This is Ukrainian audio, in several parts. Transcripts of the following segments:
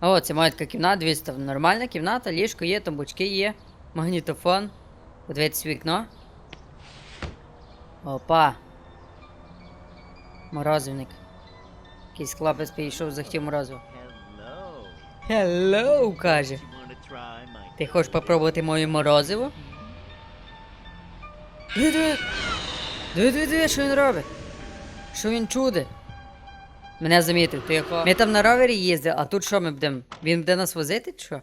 О, це така кімната, дивіться, там нормальна кімната, ліжко є, тамбучки є, магнітофон. Подивитись вікно. Опа. Морозивник. Якийсь хлопець підійшов, захотів морозиво. Hello. Каже. Ти хочеш попробувати моє морозиво? Диви, диви. Диви, диви, що він робить? Що він чуде? Мене замітив, тихо. Ми там на ровері їздили, а тут що ми будемо? Він буде нас возити, чи що?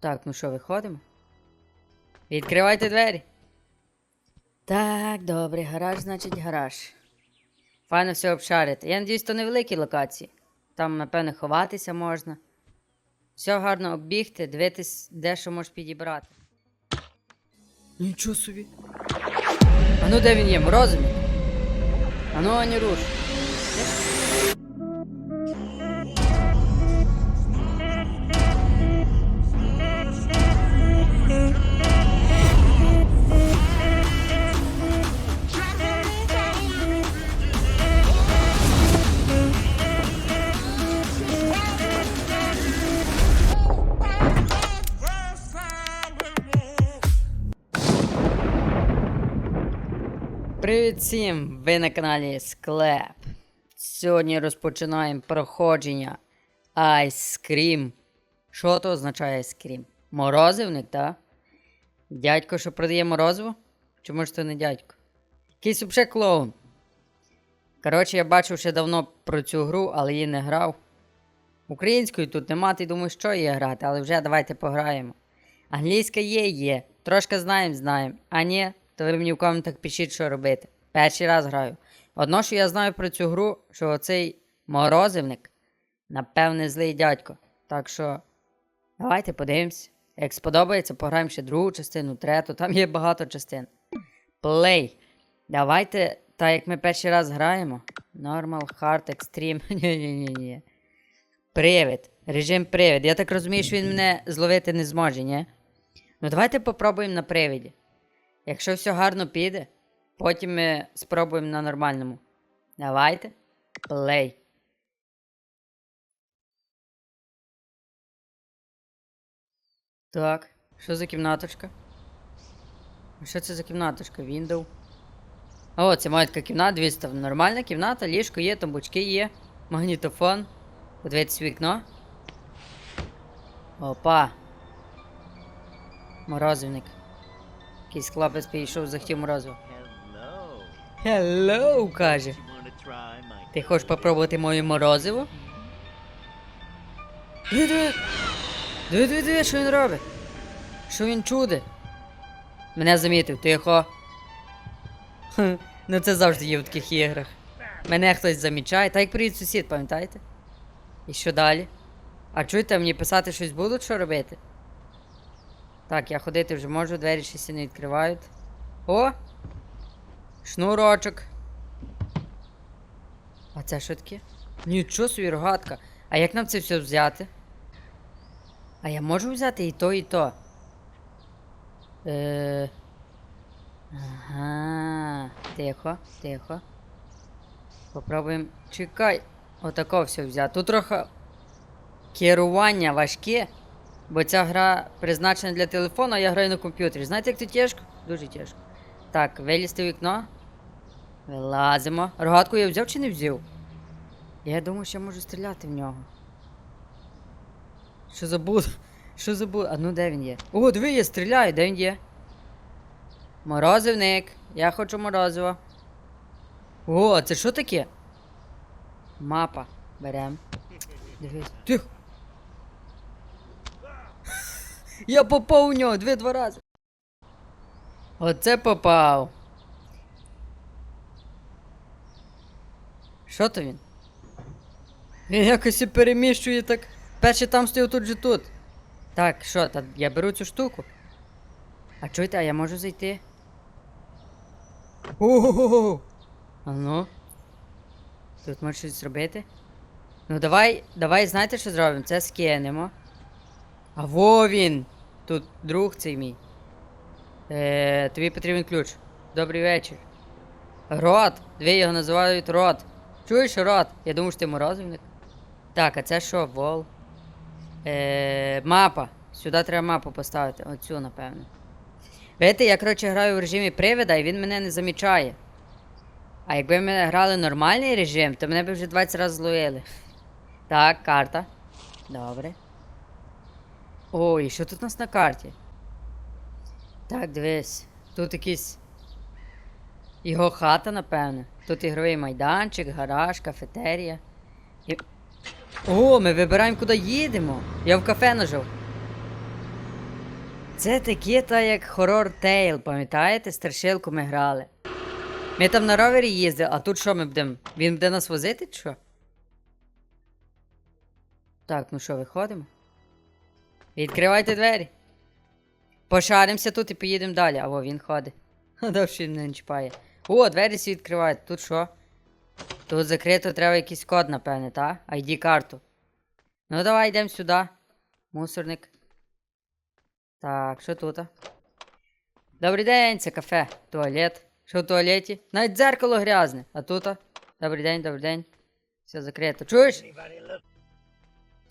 Так, ну що, виходимо? Відкривайте двері. Так, добре, гараж, значить гараж. Файно все обшарити. Я надіюсь, то невеликі локації. Там, напевне, ховатися можна. Все гарно оббігти, дивитись, де що можеш підібрати. Нічого собі. А ну де він є? Морозивник? А ну, не руш. Всім! Ви на каналі Склеп. Сьогодні розпочинаємо проходження Ice Cream. Що то означає Ice Cream? Морозивник, так? Дядько, що продає морозиво? Чи може це не дядько? Якийсь взагалі клоун. Коротше, я бачив ще давно про цю гру, але її не грав. Української тут нема, ти думаю, що є грати, але вже давайте пограємо. Англійська є, є. Трошки знаємо, знаємо. А ні, то ви мені в коментах пишіть, що робити. Перший раз граю. Одно, що я знаю про цю гру, що оцей морозивник, напевне, злий дядько. Так що, давайте подивимось. Як сподобається, пограємо ще другу частину, трету, там є багато частин. Плей. Давайте, так як ми перший раз граємо. Normal, Hard, Extreme. Ні-ні-ні. Привид. Режим привид. Я так розумію, що він мене зловити не зможе, ні? Ну давайте попробуємо на привіді. Якщо все гарно піде, потім ми спробуємо на нормальному. Давайте. Плей. Так, що за кімнаточка? Що це за кімнаточка? Window. О, це моя така кімната, дивіться, нормальна кімната, ліжко є, тамбучки є, магнітофон. Подивитись в вікно. Опа. Морозивник. Якийсь хлопець підійшов, захотів морозиво. Hello. Каже. Ти хочеш попробувати моє морозиво? Диви, диви. Диви, що він робить? Що він чуде? Мене замітив, тихо. Ну це завжди є в таких іграх. Мене хтось замічає. Та як привіт сусід, пам'ятаєте? І що далі? А чуєте, мені писати щось будуть, що робити? Так, я ходити вже можу, двері ще сі не відкривають. О! Шнурочок. А це що таке? Нічого собі рогатка. А як нам це все взяти? А я можу взяти і то, і то. Е... Ага. Тихо, тихо. Попробуємо. Чекай. Отако все взяти. Тут трохи керування важке. Бо ця гра призначена для телефону, а я граю на комп'ютері. Знаєте, як це тяжко? Дуже тяжко. Так, вилізти в вікно. Вилазимо. Рогатку я взяв чи не взяв? Я думаю, що я можу стріляти в нього. Що забув? Що забув? А ну де він є? О, диви, я стріляю, де він є? Морозивник. Я хочу морозиво. О, а це що таке? Мапа. Берем. Дивись. Тихо. Я попав у нього дві два рази. Оце попав. Що то він? Він якось і переміщує так. Перший там стояв тут же тут. Так, що, та я беру цю штуку. А чуєте, а я можу зайти? Ого! А ну. Тут може щось зробити? Ну давай, давай, знаєте, що зробимо? Це скинемо. А во він! Тут друг цей мій. Е, тобі потрібен ключ. Добрий вечір. Рот! Дві його називають рот. Чуєш, рот? Я думав, що ти морозивник. Так, а це що, вол? Е, мапа. Сюди треба мапу поставити. Оцю, напевно. Видите, я, коротше, граю в режимі привида, і він мене не замічає. А якби ми грали нормальний режим, то мене б вже 20 разів зловили. Так, карта. Добре. Ой, що тут у нас на карті? Так, дивись. Тут якийсь. Його хата, напевне. Тут ігровий майданчик, гараж, кафетерія. І... О, ми вибираємо, куди їдемо. Я в кафе нажав. Це таке та як хорор Тейл, пам'ятаєте? Страшилку ми грали. Ми там на ровері їздили, а тут що ми будемо? Він буде нас возити, чи що? Так, ну що, виходимо? Відкривайте двері. Пошаримося тут і поїдемо далі. Або він ходить. Довше він не чіпає. О, двері всі відкривають. Тут що? Тут закрито треба якийсь код, напевне, та? ID-карту. Ну давай йдемо сюди. Мусорник. Так, що тут? Добрий день, це кафе. Туалет. Що в туалеті? Навіть дзеркало грязне. А тут? Добрий день, добрий день. Все закрито. Чуєш?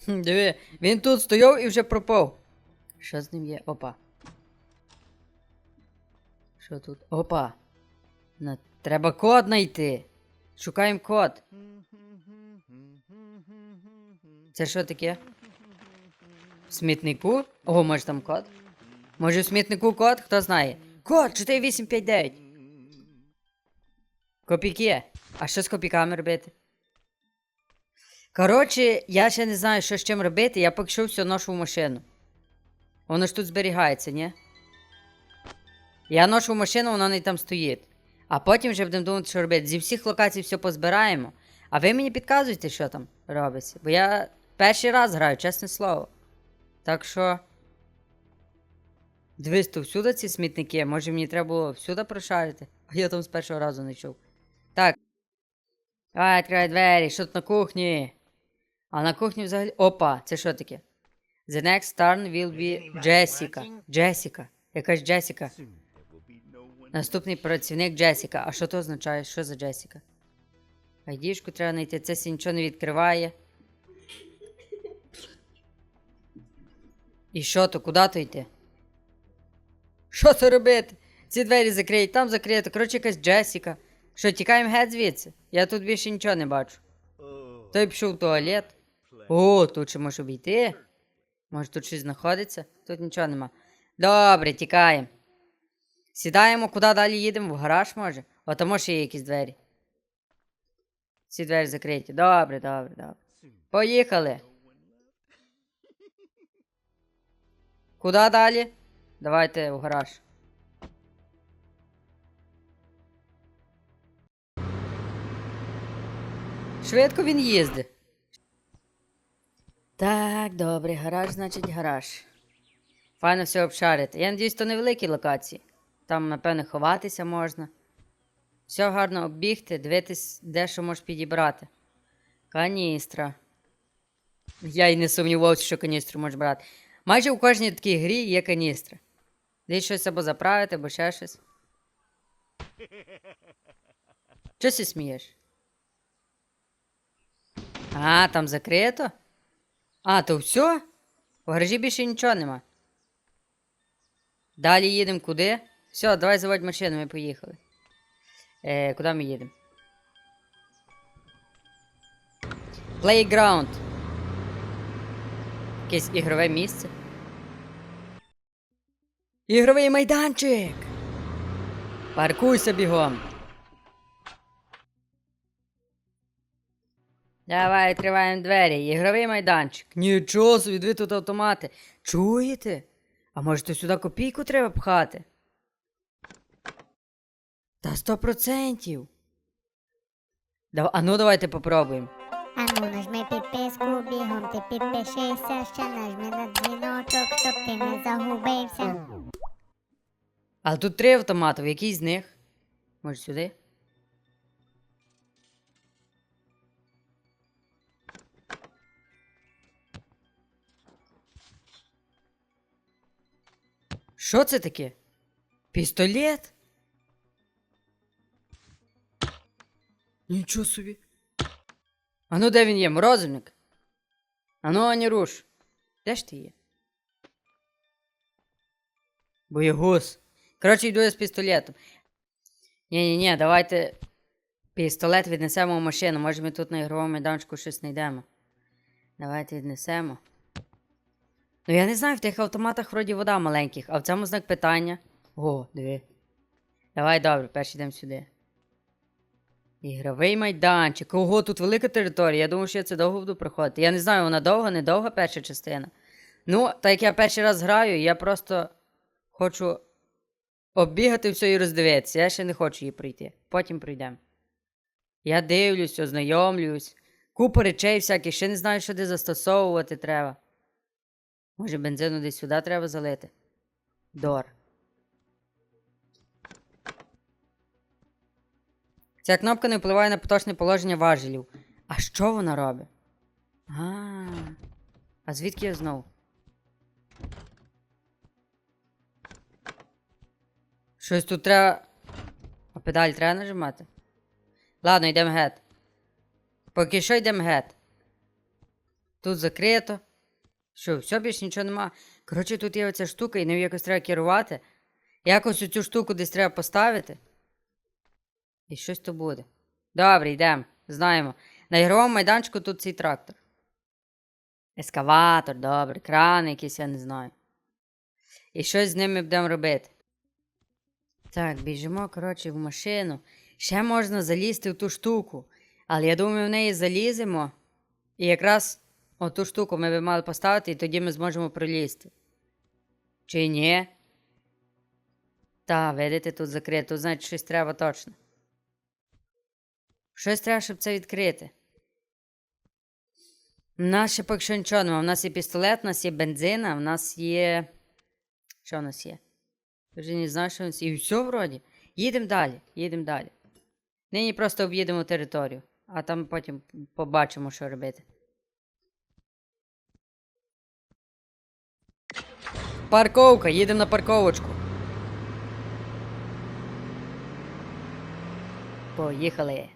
Хм, Диви, він тут стояв і вже пропав. Що з ним є? Опа. Що тут? Опа. На... Треба код знайти. Шукаємо код. Це що таке? В смітнику? О, може там код? Може в смітнику код? Хто знає? Код 4859. Копійки. А що з копійками робити? Коротше, я ще не знаю, що з чим робити, я поки що все ношу в машину. Воно ж тут зберігається, ні? Я ношу в машину, воно не там стоїть. А потім вже будемо думати, що робити. Зі всіх локацій все позбираємо. А ви мені підказуєте, що там робиться. Бо я перший раз граю, чесне слово. Так що. Дивись, то всюди ці смітники. Може мені треба було всюди прошарити? А я там з першого разу не чув. Так. Давай, відкривай двері, що тут на кухні? А на кухні взагалі. Опа, це що таке? The next turn will be Jessica. Джесіка. Якась Джесіка. Наступний працівник Джесіка. А що то означає? Що за Джесіка? Айдішку треба знайти. Це сі нічого не відкриває. І що то, куди то йти? Що то робити? Ці двері закриють, там закрито. Коротше, якась Джесіка. Що, тікаємо геть звідси? Я тут більше нічого не бачу. Той пішов в туалет. О, тут ще може обійти. Може тут щось знаходиться? Тут нічого нема. Добре, тікаємо. Сідаємо, куди далі їдемо? В гараж може? О, там ще є якісь двері. Ці двері закриті. Добре, добре, добре. Поїхали. Куди далі? Давайте в гараж. Швидко він їздить. Так, добре, гараж, значить гараж. Файно все обшарити. Я надіюсь, то невеликі локації. Там, напевне, ховатися можна. Все гарно оббігти, дивитись, де що можеш підібрати. Каністра. Я й не сумнівався, що каністру можеш брати. Майже у кожній такій грі є каністра. Десь щось або заправити, або ще щось. Чого ти смієш? А, там закрито? А, то все? У гаражі більше нічого нема. Далі їдемо куди? Все, давай заводь машину, ми поїхали. Е, куди ми їдемо? Playground. Якесь ігрове місце. Ігровий майданчик! Паркуйся бігом. Давай відкриваємо двері. Ігровий майданчик. Нічого собі, дві тут автомати. Чуєте? А може то сюди копійку треба пхати? Та сто процентів. Дав... А ну давайте попробуємо. Ану, нажми підписку, бігом ти підпишися, ще нажми на дзвіночок, щоб ти не загубився. Але тут три автомати, в який з них? Може сюди? Що це таке? Пістолет? Нічого собі. А ну де він є, морозивник? А ну, ані руш. Де ж ти є? Боєгус. Коротше, йду я з пістолетом. Ні-ні-ні, давайте пістолет віднесемо в машину. Може ми тут на ігровому майданчику щось знайдемо. Давайте віднесемо. Ну я не знаю, в тих автоматах вроді вода маленьких, а в цьому знак питання. О, диви. Давай добре, перший йдемо сюди. Ігровий майданчик. Ого, тут велика територія. Я думав, що я це довго буду проходити. Я не знаю, вона довга, не довга перша частина. Ну, так як я перший раз граю, я просто хочу оббігати все і роздивитися. Я ще не хочу її пройти. Потім пройдемо. Я дивлюсь, ознайомлююсь. Купа речей всяких, ще не знаю, що де застосовувати треба. Може, бензину десь сюди треба залити? Дор. Ця кнопка не впливає на поточне положення важелів. А що вона робить? А, а звідки я знову? Щось тут треба. А педаль треба нажимати? Ладно, йдемо геть. Поки що йдемо геть. Тут закрито. Що, все більше нічого нема. Коротше, тут є оця штука, і нею якось треба керувати. Якось оцю штуку десь треба поставити. І щось то буде. Добре, йдемо. Знаємо. На ігровому майданчику тут цей трактор. Ескаватор, добре, кран якийсь, я не знаю. І щось з ними будемо робити. Так, біжимо, коротше, в машину. Ще можна залізти в ту штуку. Але я думаю, в неї заліземо. І якраз оту штуку ми би мали поставити, і тоді ми зможемо пролізти. Чи ні? Та, видите, тут закрито, тут, значить, щось треба точно. Щось треба, щоб це відкрити. У нас ще поки що нічого немає. У нас є пістолет, у нас є бензина, у нас є. Що у нас є? Я Вже не знаю, що у нас є. І все вроді. Їдемо далі, їдемо далі. Нині просто об'їдемо територію, а там потім побачимо, що робити. Парковка, їдемо на парковочку. Поїхали.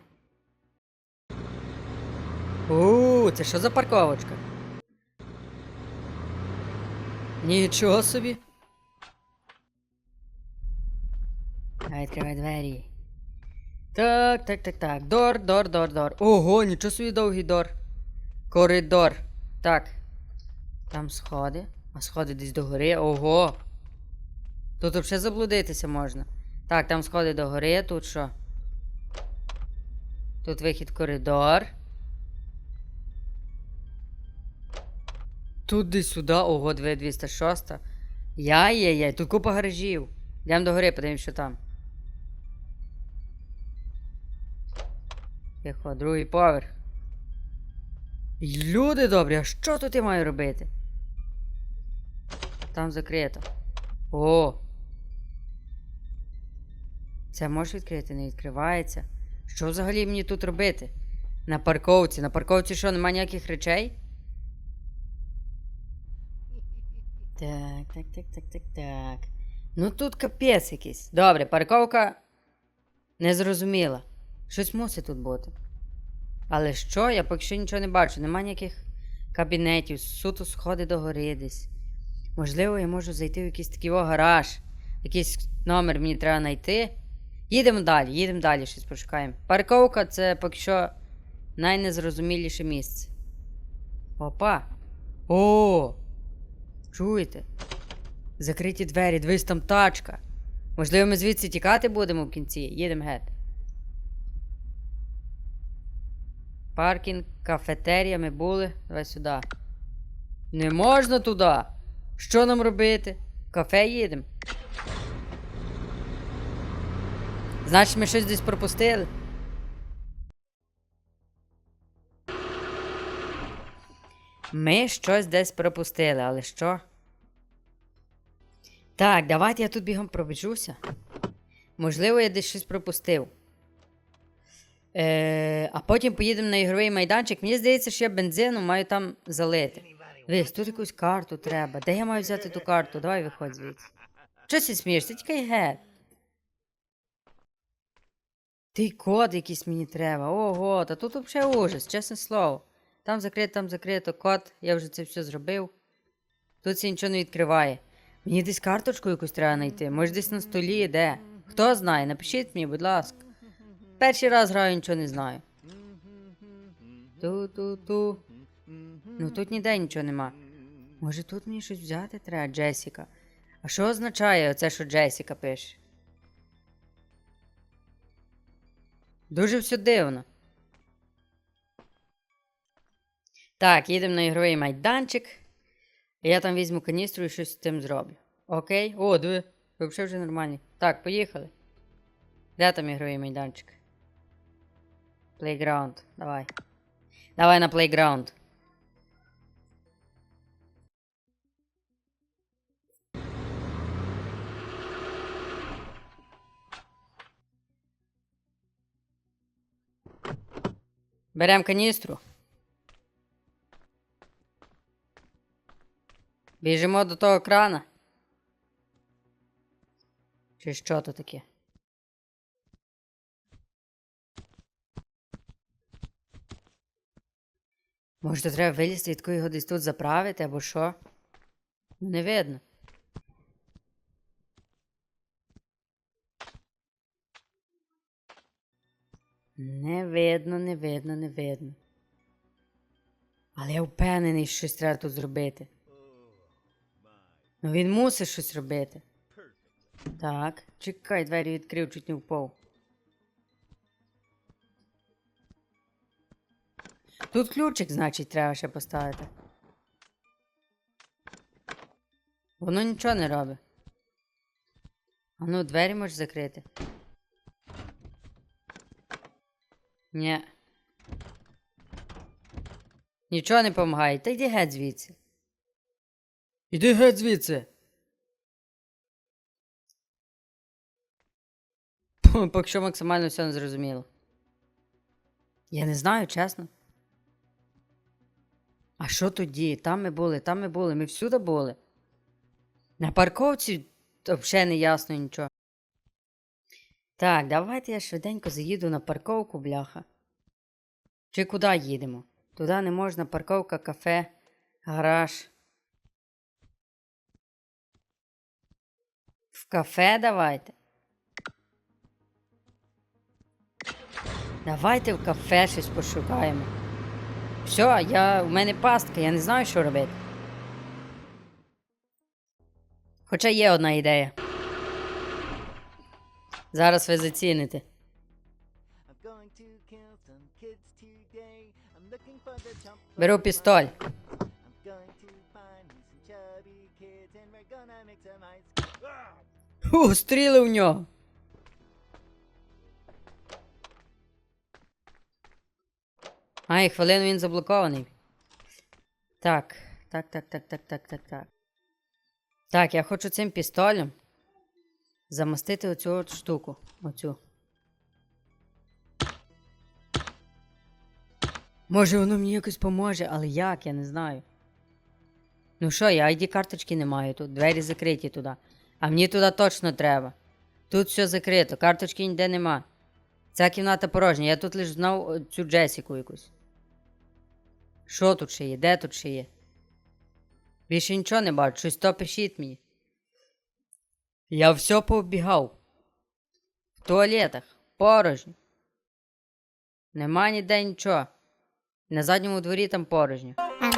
У, це що за парковочка? Нічого собі. Відкривай двері. Так, так, так, так. Дор, дор, дор, дор. Ого, нічого собі довгий дор. Коридор. Так. Там сходи. А сходи десь до гори. Ого. Тут взагалі заблудитися можна. Так, там сходи до гори, тут що? Тут вихід коридор. Тут десь сюди, ого, 206. Яй-яй-яй, тут купа гаражів. Йдемо до гори, подивимось, що там. Тихо, другий поверх. Люди добрі, а що тут я маю робити? Там закрито. О! Це можеш відкрити, не відкривається. Що взагалі мені тут робити? На парковці. На парковці що, немає ніяких речей? Так, так, так, так, так, так. Ну тут капець якийсь. Добре, парковка незрозуміла. Щось мусить тут бути. Але що? Я поки що нічого не бачу. Нема ніяких кабінетів, суто сходи до гори десь. Можливо, я можу зайти в якийсь такий о, гараж. Якийсь номер мені треба знайти. Їдемо далі, їдемо далі, щось пошукаємо. Парковка це поки що найнезрозуміліше місце. Опа. О! Чуєте? Закриті двері, дивись там тачка. Можливо, ми звідси тікати будемо в кінці. Їдемо геть. Паркінг, кафетерія, ми були. Давай сюди. Не можна туди. Що нам робити? Кафе їдемо. Значить, ми щось десь пропустили. Ми щось десь пропустили, але що? Так, давайте я тут бігом пробіжуся. Можливо, я десь щось пропустив. Е, а потім поїдемо на ігровий майданчик. Мені здається, що я бензину маю там залити. Дивись, тут якусь карту треба. Де я маю взяти ту карту? Давай виходь звідси. Що ти смієшся? Тікай геть. Ти код якийсь мені треба. Ого, та тут взагалі ужас, чесне слово. Там закрито, там закрито, код, я вже це все зробив. Тут це нічого не відкриває. Мені десь карточку якусь треба знайти. Може десь на столі, де? Хто знає, напишіть мені, будь ласка. Перший раз граю, нічого не знаю. Ту-ту-ту. Ну тут ніде нічого нема. Може тут мені щось взяти треба, Джесіка. А що означає оце, що Джесіка пише? Дуже все дивно. Так, їдемо на ігровий майданчик. Я там візьму каністру і щось з тим зроблю. Окей? О, диви. Взагалі вже нормальні. Так, поїхали. Де там ігровий майданчик? Плейграунд. Давай. Давай на плейграунд. Берем каністру. Біжимо до того крана. Чи що то таке? Може, то треба вилізти, відку його десь тут заправити, або що? Ну, не видно. Не видно, не видно, не видно. Але я впевнений, що щось треба тут зробити. Ну він мусить щось робити. Так, чекай, двері відкрив, чуть не впав. Тут ключик, значить, треба ще поставити. Воно нічого не робить. А ну, двері можеш закрити. Ні. Нічого не допомагає. Та йди геть звідси. Іди геть звідси. Поки що максимально все не зрозуміло. Я не знаю, чесно. А що тоді? Там ми були, там ми були, ми всюди були. На парковці взагалі не ясно нічого. Так, давайте я швиденько заїду на парковку, бляха. Чи куди їдемо? Туди не можна, парковка, кафе, гараж. Кафе давайте. Давайте в кафе щось пошукаємо. Все, я, у мене пастка, я не знаю, що робити. Хоча є одна ідея. Зараз ви заціните. I'm going Ху, стріли в нього. Ай, хвилину він заблокований. Так, так, так, так, так, так, так, так. Так, я хочу цим пістолем замостити оцю от штуку. Оцю. Може, воно мені якось поможе, але як, я не знаю. Ну що, я ID карточки не маю тут, двері закриті туди. А мені туди точно треба. Тут все закрито, карточки ніде нема. Ця кімната порожня, я тут лише знав цю Джесіку якусь. Що тут ще є? Де тут ще є? Більше нічого не бачу, щось то пишіть мені. Я все пооббігав. В туалетах, порожньо. Нема ніде нічого. На задньому дворі там порожньо.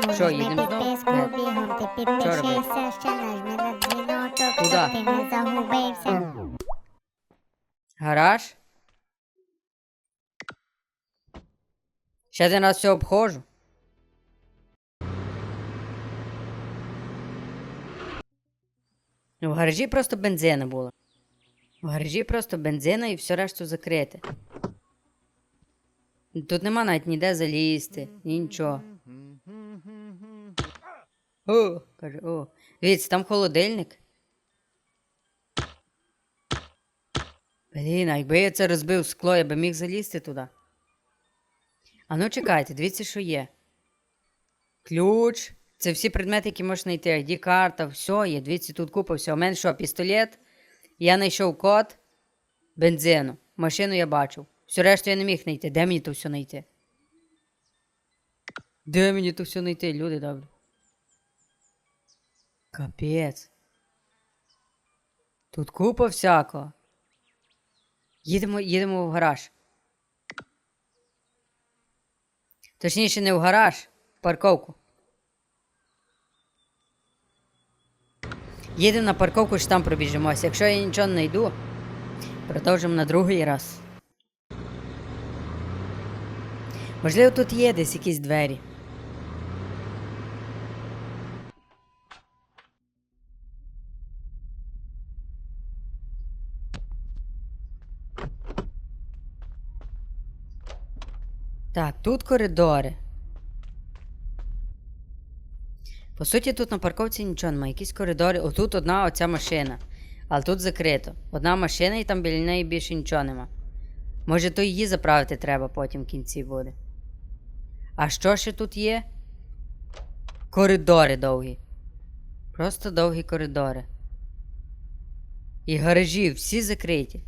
Ну Що, їдемо знову? Е. дзвіночок, Куда? щоб ти не загубився. Гараж? Ще один раз все обходжу. Ну, в гаражі просто бензина було. В гаражі просто бензина і все решту закрите. Тут нема навіть ніде залізти, ні нічого. О, каже, о. Дивіться, там холодильник. Блін, а якби я це розбив скло, я би міг залізти туди. А ну чекайте, дивіться, що є. Ключ. Це всі предмети, які можна знайти. ID карта, все є. Дивіться, тут купа всього. У мене що, пістолет? Я знайшов код, бензину. Машину я бачив. Все решту я не міг знайти. Де мені то все знайти? Де мені то все знайти, люди добрі? Капець. Тут купа всякого. Їдемо, їдемо в гараж. Точніше, не в гараж, в парковку. Їдемо на парковку, що там пробіжимося. Якщо я нічого не знайду, продовжимо на другий раз. Можливо, тут є десь якісь двері. Так, тут коридори. По суті, тут на парковці нічого немає. Якісь коридори. Отут одна оця машина. Але тут закрито. Одна машина і там біля неї більше нічого нема. Може, то її заправити треба потім в кінці буде. А що ще тут є? Коридори довгі. Просто довгі коридори. І гаражі всі закриті.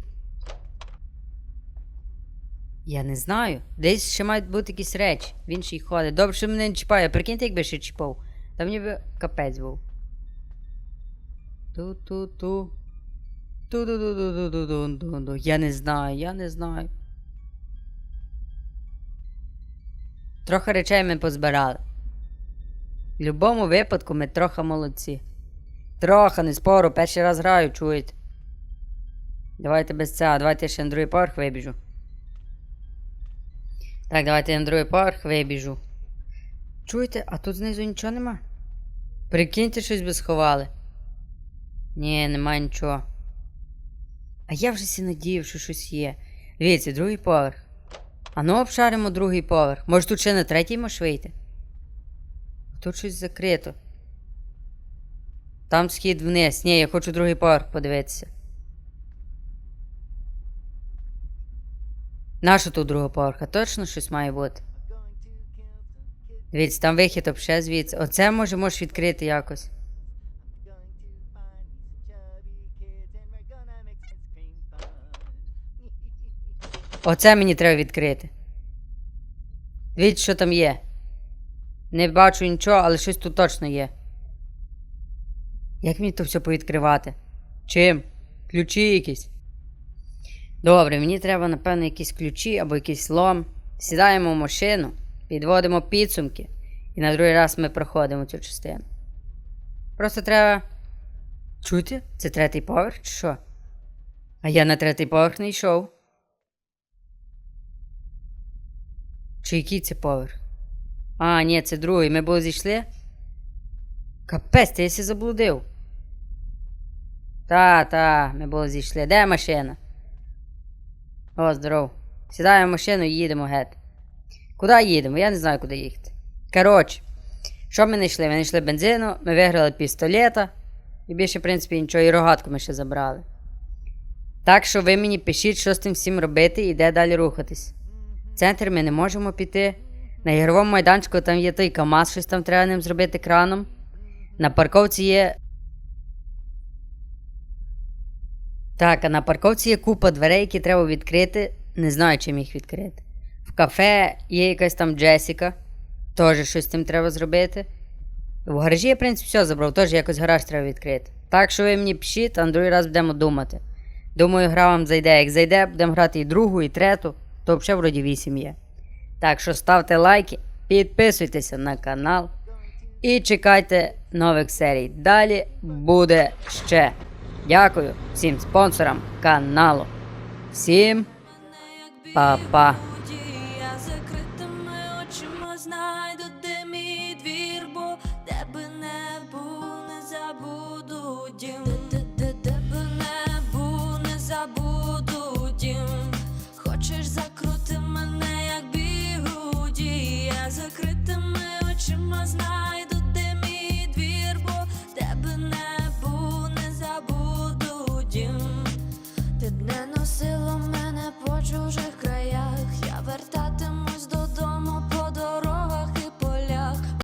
Я не знаю. Десь ще мають бути якісь речі. Він ще й ходить. Добре, що мене не чіпає. Прикиньте, якби ще чіпав. Там ніби капець був. Ту-ту-ту. Ту-ду-ду-ду-ду-ду-ду-ду. Я не знаю, я не знаю. Трохи речей ми позбирали. В будь-якому випадку ми трохи молодці. Трохи, не спору, перший раз граю, чуєте. Давайте без цього, давайте ще на другий поверх вибіжу. Так, давайте я на другий поверх вибіжу. Чуєте, а тут знизу нічого нема? Прикиньте, щось би сховали. Ні, нема нічого. А я вже сі надіяв, що щось є. Дивіться, другий поверх. А ну обшаримо другий поверх. Може тут ще на третій можеш вийти? Тут щось закрито. Там схід вниз. Ні, я хочу другий поверх подивитися. Нащо тут другого поверха? Точно щось має бути. Дивіться, там вихід обше звідси. Оце може можеш відкрити якось. Оце мені треба відкрити. Дивіться, що там є. Не бачу нічого, але щось тут точно є. Як мені то все повідкривати? Чим? Ключі якісь. Добре, мені треба, напевно, якісь ключі або якийсь лом. Сідаємо в машину, підводимо підсумки, і на другий раз ми проходимо цю частину. Просто треба. Чуєте? Це третій поверх чи що? А я на третій поверх не йшов. Чи який це поверх? А, ні, це другий. Ми були зійшли? Капець, ти я сі заблудив. Та, та, ми були зійшли. Де машина? О, здоров. Сідаємо в машину і їдемо геть. Куди їдемо? Я не знаю, куди їхати. Коротше, що ми не йшли? Ми не йшли бензину, ми виграли пістолета. І більше, в принципі, нічого, і рогатку ми ще забрали. Так що ви мені пишіть, що з тим всім робити і де далі рухатись. В центр ми не можемо піти. На ігровому майданчику там є той КАМАЗ, щось там треба ним зробити краном. На парковці є. Так, а на парковці є купа дверей, які треба відкрити. Не знаю, чим їх відкрити. В кафе є якась там Джесіка. Теж щось з тим треба зробити. В гаражі я, в принципі, все забрав, теж якось гараж треба відкрити. Так що ви мені пишіть, а на другий раз будемо думати. Думаю, гра вам зайде. Як зайде, будемо грати і другу, і трету, то взагалі вроді 8 є. Так що ставте лайки, підписуйтеся на канал і чекайте нових серій. Далі буде ще. Дякую всім спонсорам каналу. Всім па-па.